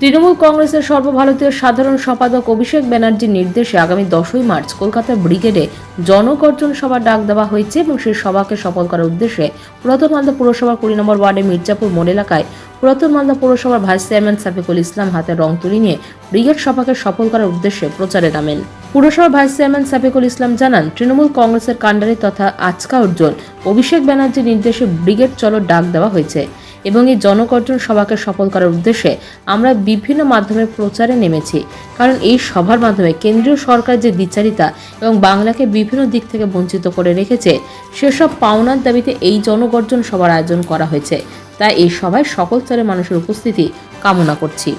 তৃণমূল কংগ্রেসের সর্বভারতীয় সাধারণ সম্পাদক অভিষেক ব্যানার্জির নির্দেশে আগামী দশই মার্চ কলকাতা ব্রিগেডে জনগর্জন সভা ডাক দেওয়া হয়েছে এবং সেই সভাকে সফল করার উদ্দেশ্যে প্রথম মালদা পুরসভার কুড়ি নম্বর ওয়ার্ডে মির্জাপুর মোড় এলাকায় পুরাতন মালদা পৌরসভার ভাইস চেয়ারম্যান সাফিকুল ইসলাম হাতে রং তুলি নিয়ে ব্রিগেড সভাকে সফল করার উদ্দেশ্যে প্রচারে নামেন। পুরসভার ভাইস চেয়ারম্যান সাফিকুল ইসলাম জানান, তৃণমূল কংগ্রেসের কাণ্ডারি তথা আচকা অর্জুন অভিষেক ব্যানার্জির নির্দেশে ব্রিগেড চলো ডাক দেওয়া হয়েছে। এবং এই জনগর্জন সভাকে সফল করার উদ্দেশ্যে আমরা বিভিন্ন মাধ্যমে প্রচারে নেমেছি। কারণ এই সভার মাধ্যমে কেন্দ্রীয় সরকার যে দ্বিচারিতা এবং বাংলাকে বিভিন্ন দিক থেকে বঞ্চিত করে রেখেছে, সেসব পাওনার দাবিতে এই জনগর্জন সভার আয়োজন করা হয়েছে। তাই এই সভায় সকল স্তরের মানুষের উপস্থিতি কামনা করছি।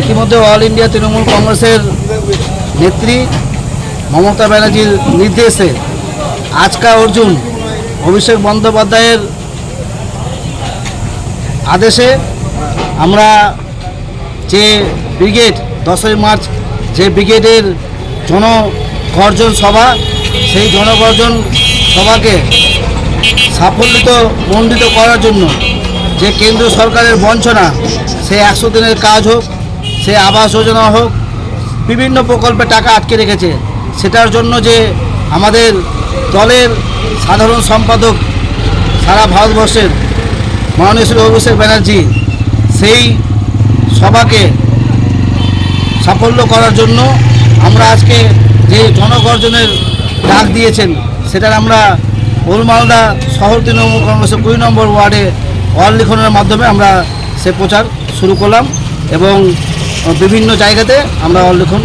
ইতিমধ্যে অল ইন্ডিয়া তৃণমূল কংগ্রেসের নেত্রী মমতা ব্যানার্জির নির্দেশে আজকা অর্জুন, অভিষেক বন্দ্যোপাধ্যায়ের আদেশে আমরা যে ব্রিগেড দশই মার্চ, যে ব্রিগেডের জনগর্জন সভা, সেই জনগর্জন সভাকে সাফল্যিত, মণ্ডিত করার জন্য যে কেন্দ্র সরকারের বঞ্চনা, সে একশো দিনের কাজ হোক, সে আবাস যোজনা হোক, বিভিন্ন প্রকল্পে টাকা আটকে রেখেছে, সেটার জন্য যে আমাদের দলের সাধারণ সম্পাদক সারা ভারতবর্ষের মাননীয় অভিষেক ব্যানার্জি, সেই সভাকে সাফল্য করার জন্য আমরা আজকে যে জনগর্জনের ডাক দিয়েছেন, সেটার আমরা ওলমালদা শহর তৃণমূল কংগ্রেসের কুড়ি নম্বর ওয়ার্ডে ওয়াল লিখনের মাধ্যমে আমরা সে প্রচার শুরু করলাম এবং বিভিন্ন জায়গাতে আমরা ওয়াল লিখন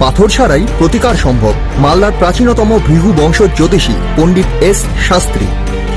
পাথর ছাড়াই প্রতিকার সম্ভব, মালদার প্রাচীনতম ভৃহু বংশ জ্যোতিষী পণ্ডিত এস শাস্ত্রী।